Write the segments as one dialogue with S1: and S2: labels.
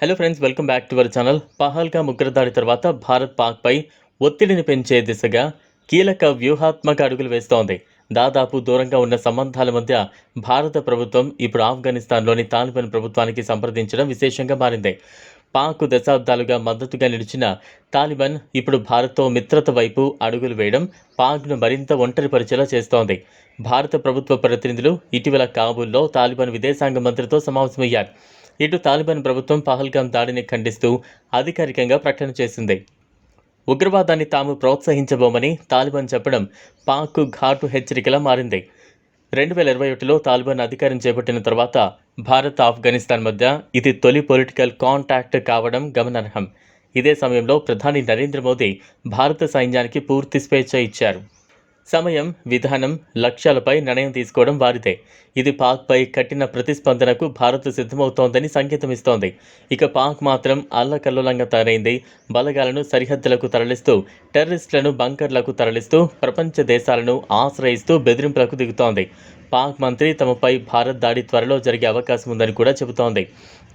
S1: Hello friends welcome back to our channel Pahalgam ఉగ్రదాడి తర్వాత భారత్ పాక్పై ఒత్తిడిని పెంచే దిశగా కీలక వ్యూహాత్మక అడుగులు వేస్తోంది. దాదాపు దూరంగా ఉన్న సంబంధాల మధ్య భారత ప్రభుత్వం ఇప్పుడు ఆఫ్ఘనిస్తాన్లోని తాలిబాన్ ప్రభుత్వానికి సంప్రదించడం విశేషంగా మారింది. పాక్ దశాబ్దాలుగా మద్దతుగా నిలిచిన తాలిబాన్ ఇప్పుడు భారత్తో మిత్రత వైపు అడుగులు వేయడం పాక్ను మరింత ఒంటరిపరిచేలా చేస్తోంది. భారత ప్రభుత్వ ప్రతినిధులు ఇటీవల కాబూల్లో తాలిబాన్ విదేశాంగ మంత్రితో సమావేశమయ్యారు. ఇటు తాలిబాన్ ప్రభుత్వం పహల్గాం దాడిని ఖండిస్తూ అధికారికంగా ప్రకటన చేసింది. ఉగ్రవాదాన్ని తాము ప్రోత్సహించబోమని తాలిబాన్ చెప్పడం పాక్కు ఘాటు హెచ్చరికలా మారింది. రెండు వేల ఇరవై ఒకటిలో తాలిబాన్ అధికారం చేపట్టిన తర్వాత భారత్ ఆఫ్ఘనిస్తాన్ మధ్య ఇది తొలి పొలిటికల్ కాంటాక్ట్ కావడం గమనార్హం. ఇదే సమయంలో ప్రధాని నరేంద్ర మోదీ భారత సైన్యానికి పూర్తి స్వేచ్ఛ ఇచ్చారు. సమయం విధానం లక్ష్యాలపై నిర్ణయం తీసుకోవడం వారిదే. ఇది పాక్పై కఠిన ప్రతిస్పందనకు భారత్ సిద్ధమవుతోందని సంకేతం ఇస్తోంది ఇక పాక్ మాత్రం అల్లకల్లోలంగా తయారైంది. బలగాలను సరిహద్దులకు తరలిస్తూ టెర్రరిస్టులను బంకర్లకు తరలిస్తూ ప్రపంచ దేశాలను ఆశ్రయిస్తూ బెదిరింపులకు దిగుతోంది. పాక్ మంత్రి తమపై భారత్ దాడి త్వరలో జరిగే అవకాశం ఉందని కూడా చెబుతోంది.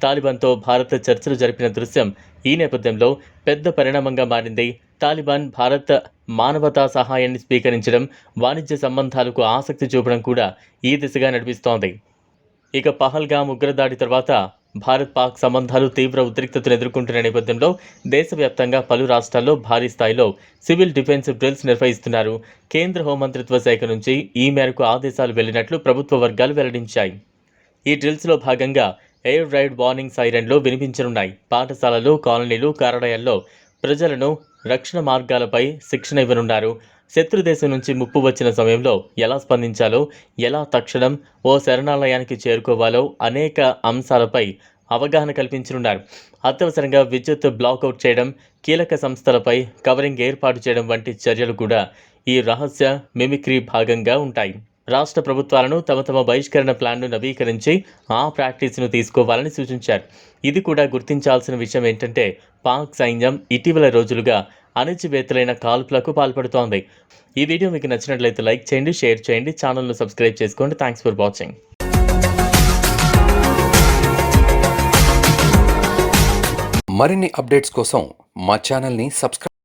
S1: తాలిబాన్తో భారత్ చర్చలు జరిపిన దృశ్యం ఈ నేపథ్యంలో పెద్ద పరిణామంగా మారింది. తాలిబాన్ భారత్ మానవతా సహాయాన్ని స్వీకరించడం వాణిజ్య సంబంధాలకు ఆసక్తి చూపడం కూడా ఈ దిశగా నడిపిస్తోంది. ఇక పహల్గాం ఉగ్రదాడి తర్వాత భారత్ పాక్ సంబంధాలు తీవ్ర ఉద్రిక్తతను ఎదుర్కొంటున్న నేపథ్యంలో దేశవ్యాప్తంగా పలు రాష్ట్రాల్లో భారీ స్థాయిలో సివిల్ డిఫెన్స్ డ్రిల్స్ నిర్వహిస్తున్నారు. కేంద్ర హోంమంత్రిత్వ శాఖ నుంచి ఈ మేరకు ఆదేశాలు వెళ్ళినట్లు ప్రభుత్వ వర్గాలు వెల్లడించాయి. ఈ డ్రిల్స్లో భాగంగా ఎయిర్ రైడ్ వార్నింగ్ సైరన్లు వినిపించనున్నాయి. పాఠశాలలు కాలనీలు కార్యాలయాల్లో ప్రజలను రక్షణ మార్గాలపై శిక్షణ ఇవ్వనున్నారు. శత్రు దేశం నుంచి ముప్పు వచ్చిన సమయంలో ఎలా స్పందించాలో ఎలా తక్షణం ఓ శరణాలయానికి చేరుకోవాలో అనేక అంశాలపై అవగాహన కల్పించనున్నారు. అత్యవసరంగా విద్యుత్ బ్లాకౌట్ చేయడం కీలక సంస్థలపై కవరింగ్ ఏర్పాటు చేయడం వంటి చర్యలు కూడా ఈ రహస్య మిమిక్రీ భాగంగా ఉంటాయి. రాష్ట్ర ప్రభుత్వాలను తమ తమ బహిష్కరణ ప్లాన్ను నవీకరించి ఆ ప్రాక్టీస్ను తీసుకోవాలని సూచించారు. ఇది కూడా గుర్తించాల్సిన విషయం ఏంటంటే పాక్ సైన్యం ఇటీవల రోజులుగా అణచివేతలైన కాల్పులకు పాల్పడుతోంది. ఈ వీడియో మీకు నచ్చినట్లయితే లైక్ చేయండి షేర్ చేయండి ఛానల్ను సబ్స్క్రైబ్ చేసుకోండి. Thanks for watching.
S2: మరిన్ని అప్డేట్స్ కోసం మా ఛానల్ని సబ్స్క్రైబ్